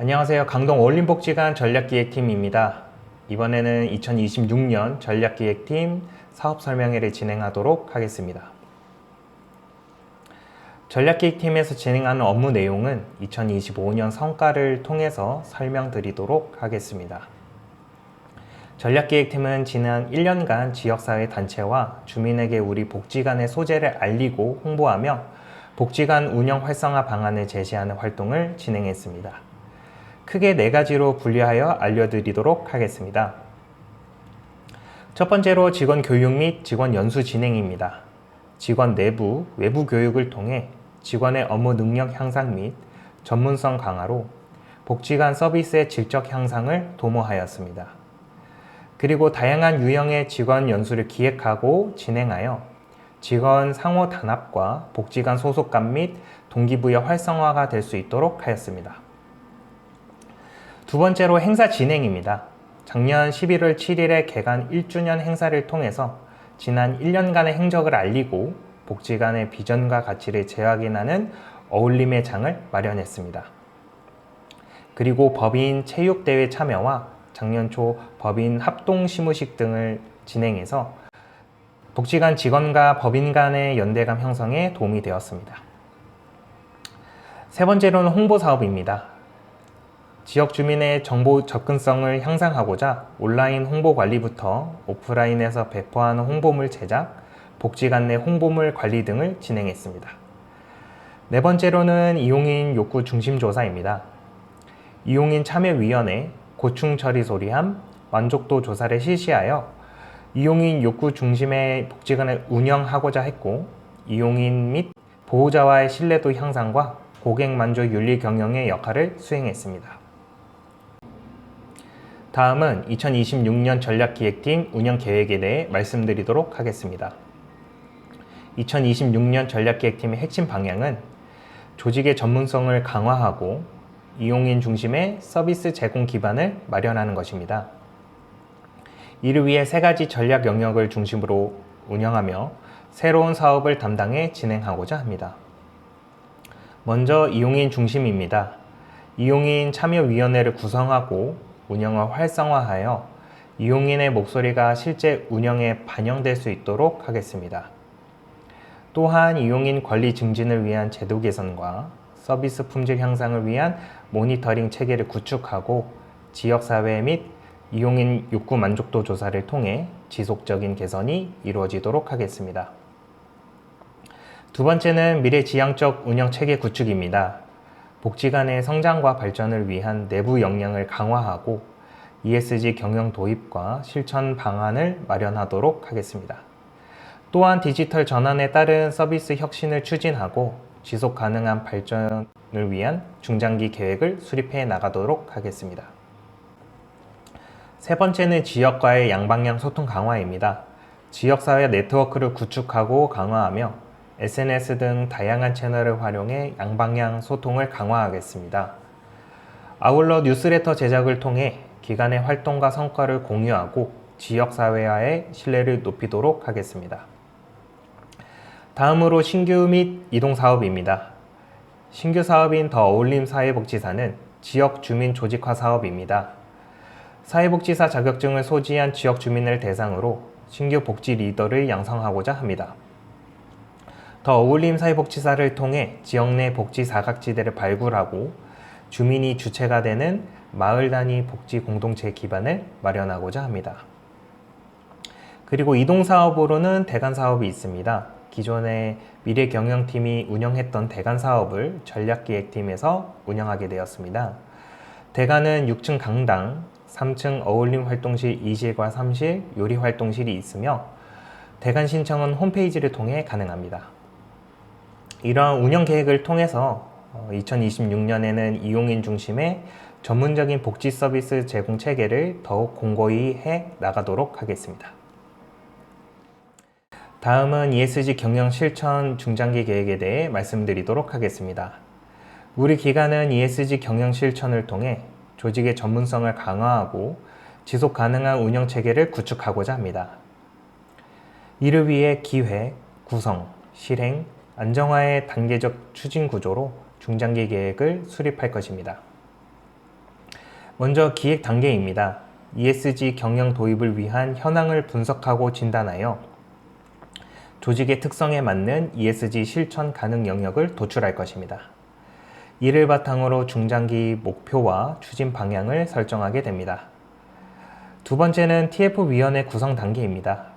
안녕하세요. 강동 어울림복지관 전략기획팀입니다. 이번에는 2026년 전략기획팀 사업 설명회를 진행하도록 하겠습니다. 전략기획팀에서 진행하는 업무 내용은 2025년 성과를 통해서 설명드리도록 하겠습니다. 전략기획팀은 지난 1년간 지역사회 단체와 주민에게 우리 복지관의 소재를 알리고 홍보하며 복지관 운영 활성화 방안을 제시하는 활동을 진행했습니다. 크게 네 가지로 분류하여 알려드리도록 하겠습니다. 첫 번째로 직원 교육 및 직원 연수 진행입니다. 직원 내부, 외부 교육을 통해 직원의 업무 능력 향상 및 전문성 강화로 복지관 서비스의 질적 향상을 도모하였습니다. 그리고 다양한 유형의 직원 연수를 기획하고 진행하여 직원 상호 단합과 복지관 소속감 및 동기부여 활성화가 될 수 있도록 하였습니다. 두 번째로 행사 진행입니다. 작년 11월 7일에 개관 1주년 행사를 통해서 지난 1년간의 행적을 알리고 복지관의 비전과 가치를 재확인하는 어울림의 장을 마련했습니다. 그리고 법인 체육대회 참여와 작년 초 법인 합동 시무식 등을 진행해서 복지관 직원과 법인 간의 연대감 형성에 도움이 되었습니다. 세 번째로는 홍보 사업입니다. 지역 주민의 정보 접근성을 향상하고자 온라인 홍보 관리부터 오프라인에서 배포하는 홍보물 제작, 복지관 내 홍보물 관리 등을 진행했습니다. 네 번째로는 이용인 욕구 중심 조사입니다. 이용인 참여위원회, 고충 처리 소리함, 만족도 조사를 실시하여 이용인 욕구 중심의 복지관을 운영하고자 했고 이용인 및 보호자와의 신뢰도 향상과 고객 만족 윤리 경영의 역할을 수행했습니다. 다음은 2026년 전략기획팀 운영 계획에 대해 말씀드리도록 하겠습니다. 2026년 전략기획팀의 핵심 방향은 조직의 전문성을 강화하고 이용인 중심의 서비스 제공 기반을 마련하는 것입니다. 이를 위해 세 가지 전략 영역을 중심으로 운영하며 새로운 사업을 담당해 진행하고자 합니다. 먼저 이용인 중심입니다. 이용인 참여위원회를 구성하고 운영을 활성화하여 이용인의 목소리가 실제 운영에 반영될 수 있도록 하겠습니다. 또한 이용인 권리 증진을 위한 제도 개선과 서비스 품질 향상을 위한 모니터링 체계를 구축하고 지역사회 및 이용인 욕구 만족도 조사를 통해 지속적인 개선이 이루어지도록 하겠습니다. 두 번째는 미래지향적 운영 체계 구축입니다. 복지관의 성장과 발전을 위한 내부 역량을 강화하고 ESG 경영 도입과 실천 방안을 마련하도록 하겠습니다. 또한 디지털 전환에 따른 서비스 혁신을 추진하고 지속 가능한 발전을 위한 중장기 계획을 수립해 나가도록 하겠습니다. 세 번째는 지역과의 양방향 소통 강화입니다. 지역사회 네트워크를 구축하고 강화하며 SNS 등 다양한 채널을 활용해 양방향 소통을 강화하겠습니다. 아울러 뉴스레터 제작을 통해 기관의 활동과 성과를 공유하고 지역사회와의 신뢰를 높이도록 하겠습니다. 다음으로 신규 및 이동 사업입니다. 신규 사업인 더 어울림 사회복지사는 지역 주민 조직화 사업입니다. 사회복지사 자격증을 소지한 지역 주민을 대상으로 신규 복지 리더를 양성하고자 합니다. 더 어울림 사회복지사를 통해 지역 내 복지 사각지대를 발굴하고 주민이 주체가 되는 마을 단위 복지 공동체 기반을 마련하고자 합니다. 그리고 이동 사업으로는 대관 사업이 있습니다. 기존의 미래 경영팀이 운영했던 대관 사업을 전략기획팀에서 운영하게 되었습니다. 대관은 6층 강당, 3층 어울림 활동실 2실과 3실, 요리 활동실이 있으며 대관 신청은 홈페이지를 통해 가능합니다. 이러한 운영 계획을 통해서 2026년에는 이용인 중심의 전문적인 복지 서비스 제공 체계를 더욱 공고히 해 나가도록 하겠습니다. 다음은 ESG 경영 실천 중장기 계획에 대해 말씀드리도록 하겠습니다. 우리 기관은 ESG 경영 실천을 통해 조직의 전문성을 강화하고 지속 가능한 운영 체계를 구축하고자 합니다. 이를 위해 기획, 구성, 실행, 안정화의 단계적 추진 구조로 중장기 계획을 수립할 것입니다. 먼저 기획 단계입니다. ESG 경영 도입을 위한 현황을 분석하고 진단하여 조직의 특성에 맞는 ESG 실천 가능 영역을 도출할 것입니다. 이를 바탕으로 중장기 목표와 추진 방향을 설정하게 됩니다. 두 번째는 TF위원회 구성 단계입니다.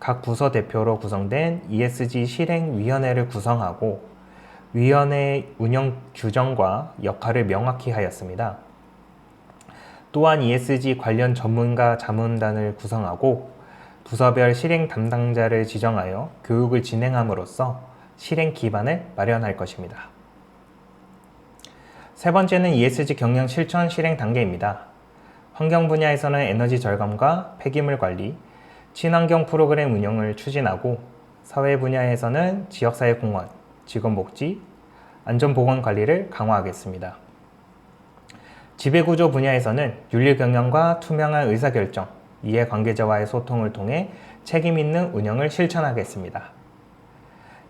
각 부서 대표로 구성된 ESG 실행위원회를 구성하고 위원회 운영 규정과 역할을 명확히 하였습니다. 또한 ESG 관련 전문가 자문단을 구성하고 부서별 실행 담당자를 지정하여 교육을 진행함으로써 실행 기반을 마련할 것입니다. 세 번째는 ESG 경영 실천 실행 단계입니다. 환경 분야에서는 에너지 절감과 폐기물 관리, 친환경 프로그램 운영을 추진하고 사회 분야에서는 지역사회 공헌, 직원 복지, 안전보건 관리를 강화하겠습니다. 지배구조 분야에서는 윤리경영과 투명한 의사결정, 이해관계자와의 소통을 통해 책임있는 운영을 실천하겠습니다.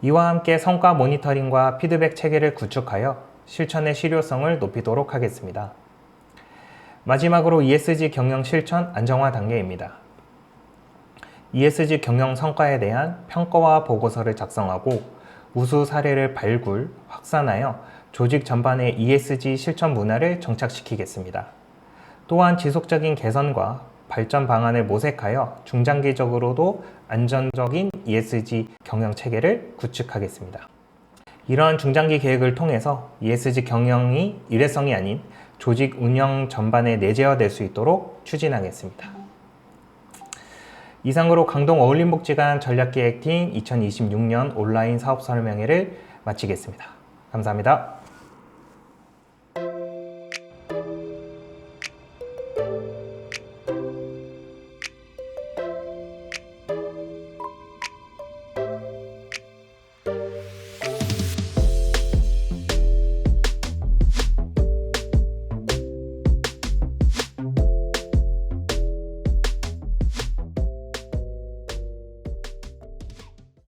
이와 함께 성과 모니터링과 피드백 체계를 구축하여 실천의 실효성을 높이도록 하겠습니다. 마지막으로 ESG 경영 실천 안정화 단계입니다. ESG 경영 성과에 대한 평가와 보고서를 작성하고 우수 사례를 발굴, 확산하여 조직 전반의 ESG 실천 문화를 정착시키겠습니다. 또한 지속적인 개선과 발전 방안을 모색하여 중장기적으로도 안전적인 ESG 경영 체계를 구축하겠습니다. 이러한 중장기 계획을 통해서 ESG 경영이 일회성이 아닌 조직 운영 전반에 내재화될 수 있도록 추진하겠습니다. 이상으로 강동 어울림복지관 전략기획팀 2026년 온라인 사업 설명회를 마치겠습니다. 감사합니다.